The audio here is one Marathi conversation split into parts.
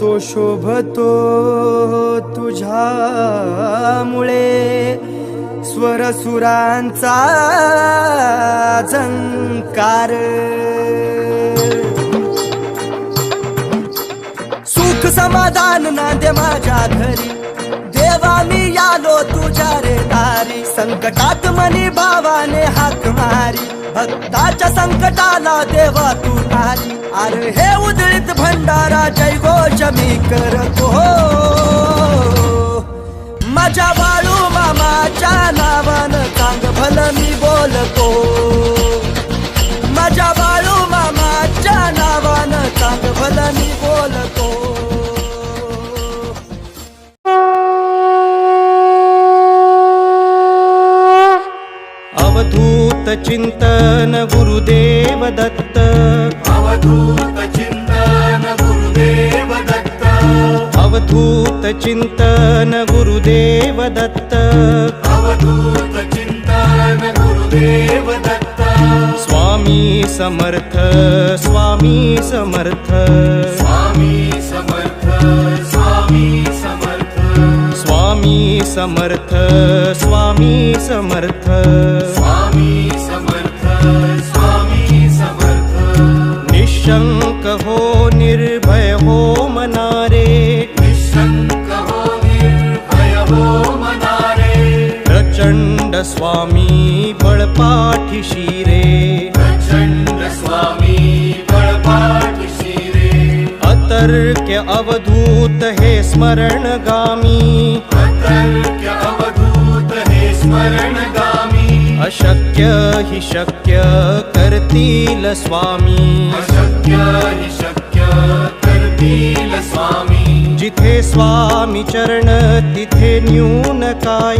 तो शोभतो तुझ्यामुळे. स्वरसुरांचा झंकार. सुख समाधान नांदे माझ्या घरी. आलो तुझ्या रे दारी. संकटात मनी भावाने हाक मारी. भक्ताच्या संकटाला देवा तू आली अरे हे उदळीत भंडारा जय गोष मी करतो. माझ्या बाळू मामाच्या नावानं चांग भल मी बोलतो. माझ्या बाळू मामाच्या नावानं चांग भल मी बोलतो. अवधूत चिंतन गुरुदेव दत्त. अवधूत चिंतन गुरुदेव दत्त. अवधूत चिंतन गुरुदेव दत्त. अवधूत चिंतन गुरुदेव दत्त. स्वामी समर्थ स्वामी समर्थ. स्वामी समर्थ स्वामी समर्थ. स्वामी समर्थ स्वामी समर्थ. स्वामी बळपाठीशी रे प्रचंड स्वामी बळपाठ शिरे अतर्क्य अवधूत हे स्मरणगामी। अतर्क्य अवधूत हे स्मरणगामी। अशक्य हि शक्य करतील स्वामी स्वामी चरण तिथे न्यून काय?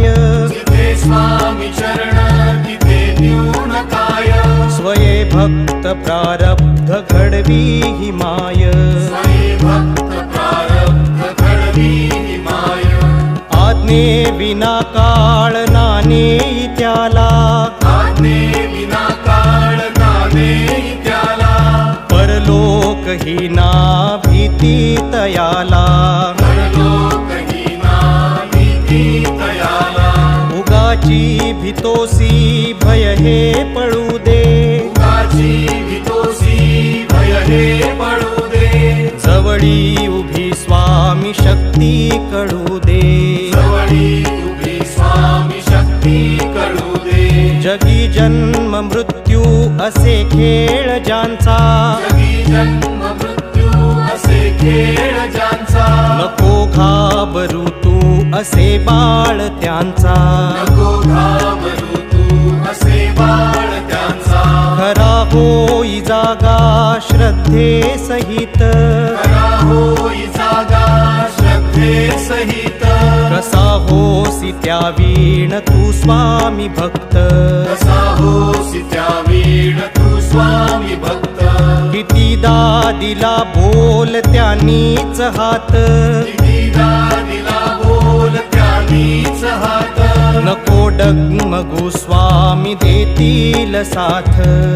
जिथे स्वामी चरण तिथे न्यून काय? स्वये भक्त प्रारब्ध घडवी हि माय. स्वये भक्त प्रारब्ध घडवी हि माय. आज्ञे विना काळ नाने त्याला. आज्ञे विना काळ नाने त्याला. परलोक ही ना भीती तयाला. उगाची भीतोसी भय हे पळू दे उगाची भीतोसी भय हे पडू दे जवळी उभी स्वामी शक्ती कळू श्रद्धे सहित। कसा होसी त्या वीण तू स्वामी भक्त। कसा होसी त्या वीण तू स्वामी भक्त। कितीदा दिला बोल त्यांनीच हात। कितीदा दिला बोल त्यानीच हात। नको डगमगू स्वामी देतील साथ।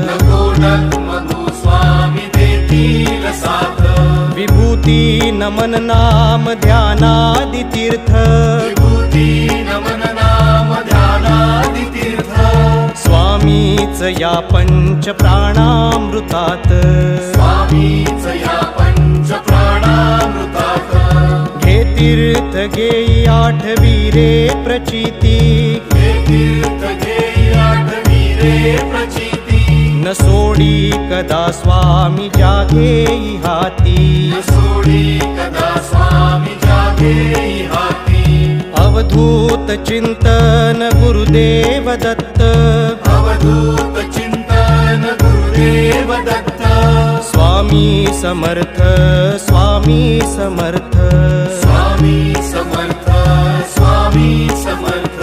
नको डगमगू देतील साथ विभूती नमन नाम ध्यानादि तीर्थ। विभूती नमन नाम ध्यानादि तीर्थ। स्वामीच या पंच प्राणामृतात। स्वामीच या पंच प्राणामृतात। घे तीर्थ घेई आठवी रे प्रचिती। हे तीर्थ घेई आठवी रे प्रचिती। न सोडी कदा स्वामी हाती न सोडी कदा स्वामी जागे हाती अवधूत चिंतन गुरुदेव दत्त। अवधूत चिंतन गुरुदेव दत्त। स्वामी समर्थ स्वामी समर्थ। स्वामी समर्थ स्वामी समर्थ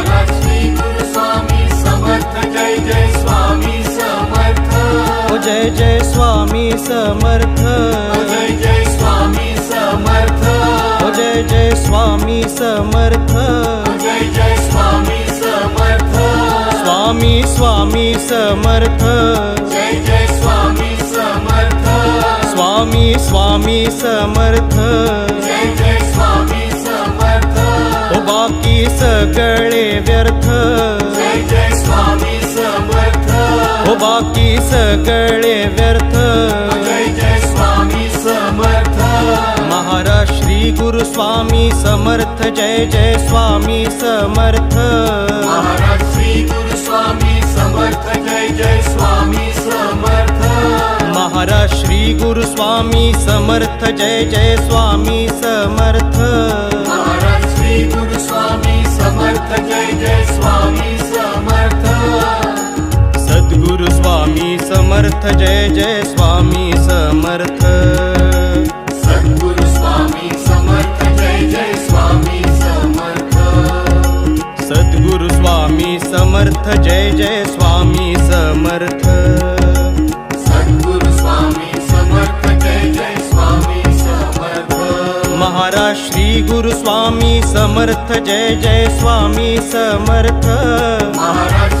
जय जय स्वामी समर्थ. जय जय स्वामी समर्थ. जय जय स्वामी समर्थ. जय जय स्वामी समर्थ. स्वामी स्वामी समर्थ. जय जय स्वामी समर्थ. स्वामी स्वामी समर्थ. जय जय स्वामी समर्थ. बाकी सगळे व्यर्थ. जय जय स्वामी समर्थ. ओ बाकी सगळे व्यर्थ. जय जय स्वामी समर्थ. महाराज श्री गुरु स्वामी समर्थ. जय जय स्वामी समर्थ. महाराज श्री गुरु स्वामी समर्थ. जय जय स्वामी समर्थ. महाराज श्री गुरु स्वामी समर्थ. जय जय स्वामी समर्थ. महाराज श्री गुरु स्वामी समर्थ. जय जय स्वामी स्वामी समर्थ जय जय स्वामी समर्थ. सद्गुरु स्वामी समर्थ जय जय स्वामी समर्थ. सद्गुरु स्वामी समर्थ जय जय स्वामी समर्थ. सद्गुरु स्वामी समर्थ जय जय स्वामी समर्थ. महाराज श्री गुरु स्वामी समर्थ जय जय स्वामी समर्थ. महाराज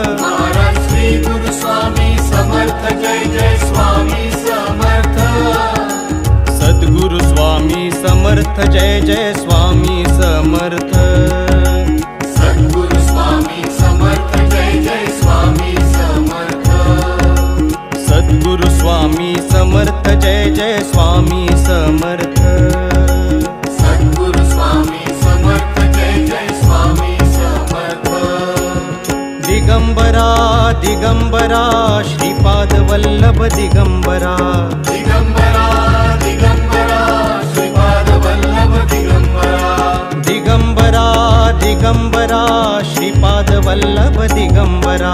समर्थ जय जय स्वामी समर्थ. सद्गुरु स्वामी समर्थ जय जय स्वामी समर्थ. सद्गुरु स्वामी समर्थ जय जय स्वामी समर्थ. सद्गुरु स्वामी समर्थ जय जय स्वामी समर्थ. सद्गुरु स्वामी समर्थ जय जय स्वामी समर्थ. दिगंबरा दिगंबरा श्रीपादवल्लभ दिगम्बरा दिगम्बरा दिगम्बरा श्रीपादवल्लभ दिगम्बरा दिगम्बरा दिगम्बरा श्रीपादवल्लभ दिगम्बरा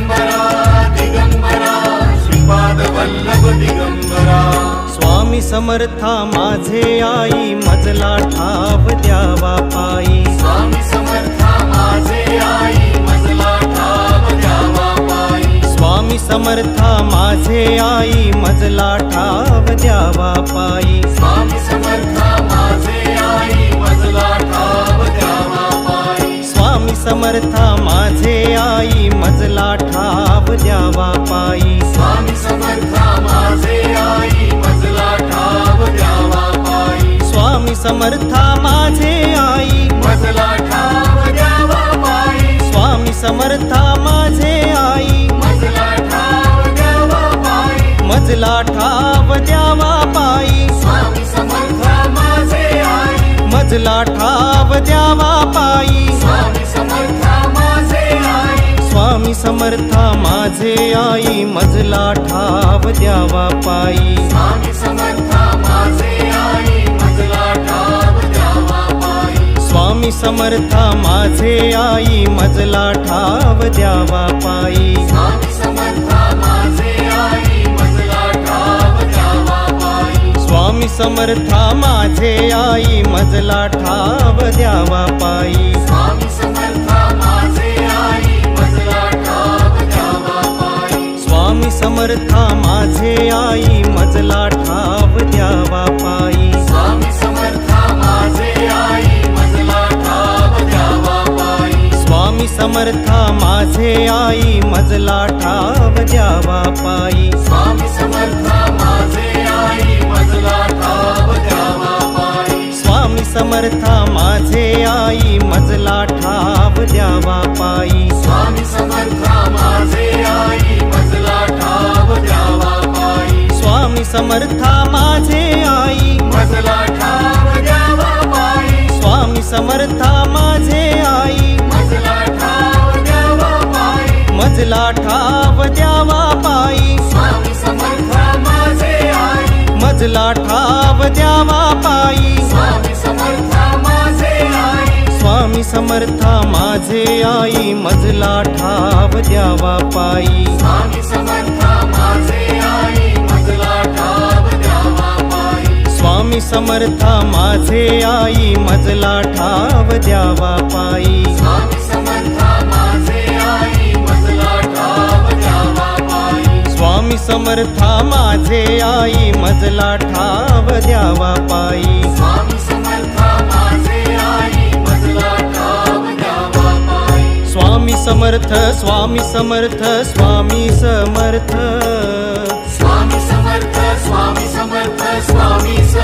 वल्लभ दिगंबरा स्वामी समर्था माझे आई मजला ठाव द्यावा पायी. स्वामी समर्था माझे आई मजला ठाव द्यावा पायी. स्वामी समर्था माझे आई मजला ठाव द्यावा पायी. स्वामी समर्था माझे आई मजला ठाव द्यावा पायी. स्वामी समर्था माझे आई मजला ठाव द्यावा पायी. स्वामी समर्था माझे आई मजला ठाव द्यावा पायी. स्वामी समर्था माझे आई मजला ठाव द्यावा पायी. मजला ठाव द्यावा पायी. स्वामी समर्था माझे आई. मजला ठाव द्यावा पायी. समर्था माझे आई मजला ठाव द्यावा पायी. स्वामी समर्था माझे आई मजला ठाव द्यावा पायी. स्वामी समर्था माझे आई मजला ठाव द्यावा पायी. स्वामी समर्था माझे आई मजला ठाव द्यावा पायी. स्वामी समर्था माझे आई मजला ठाव द्यावा पायी. स्वामी समर्था माझे आई मजला ठाव द्यावा पायी. स्वामी समर्था माझे आई मजला ठाव द्यावा पायी. स्वामी समर्था माझे आई मजला ठाव द्यावा पायी. स्वामी समर्था माझे स्वामी समर्था माझे आई. मजला ठाव द्यावा पायी स्वामी समर्था माझे आई. मजला ठाव द्यावा पायी मजला ठाव द्यावा पायी स्वामी समर्था माझे आई. मजला ठाव द्यावा पायी स्वामी समर्था माझे आई. स्वामी समर्था माझे आई. मजला ठाव द्यावा पायी स्वामी समर्था स्वामी समर्था माझे आई मजला ठाव द्यावा पायी. स्वामी समर्था माझे आई मजला ठाव द्यावा पायी. स्वामी समर्था माझे आई मजला ठाव द्यावा पायी. स्वामी समर्था माझे आई मजला ठाव द्यावा पायी. स्वामी समर्थ स्वामी समर्थ स्वामी समर्थ. स्वामी समर्थ स्वामी समर्थ स्वामी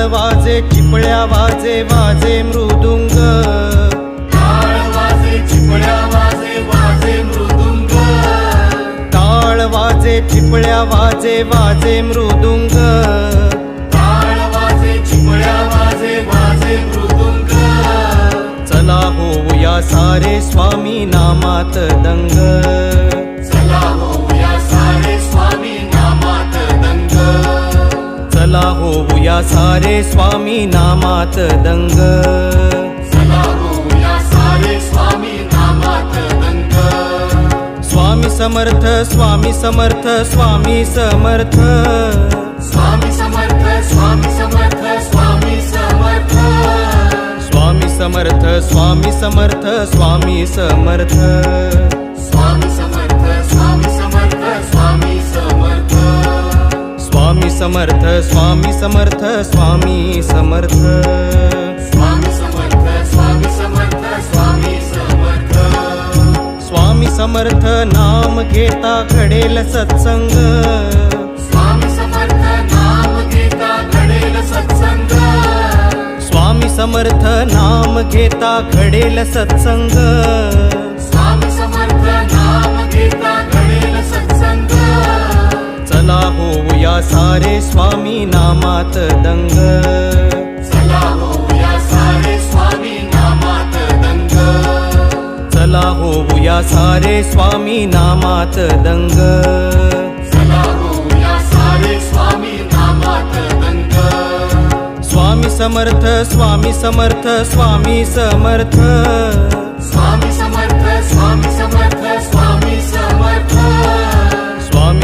टाळ वाजे चिपळ्या वाजे वाजे मृदुंग. टाळ वाजे चिपळ्या वाजे वाजे मृदुंग. टाळ वाजे चिपळ्या वाजे वाजे मृदुंग. टाळ वाजे चिपळ्या वाजे वाजे मृदुंग. चला होऊया सारे स्वामी नामात दंग. सारे स्वामी नामात दंग. चला होऊया सारे स्वामी नामात दंग. स्वामी समर्थ स्वामी समर्थ स्वामी समर्थ. स्वामी समर्थ स्वामी समर्थ स्वामी समर्थ. स्वामी समर्थ स्वामी समर्थ स्वामी समर्थ. स्वामी समर्थ समर्थ स्वामी समर्थ स्वामी समर्थ. स्वामी समर्थ स्वामी समर्थ स्वामी समर्थ. स्वामी समर्थ नाम घेता घडेल सत्संग. स्वामी समर्थ नाम घेता घडेल सत्संग. स्वामी समर्थ नाम घेता घडेल सत्संग. होऊया सारे स्वामी नामात दंग. चला होऊया सारे स्वामी नामात दंग. चला होऊया सारे स्वामी नामात दंग. चला होऊया सारे स्वामी नामात दंग. स्वामी समर्थ स्वामी समर्थ स्वामी समर्थ. स्वामी समर्थ स्वामी समर्थ स्वामी समर्थ.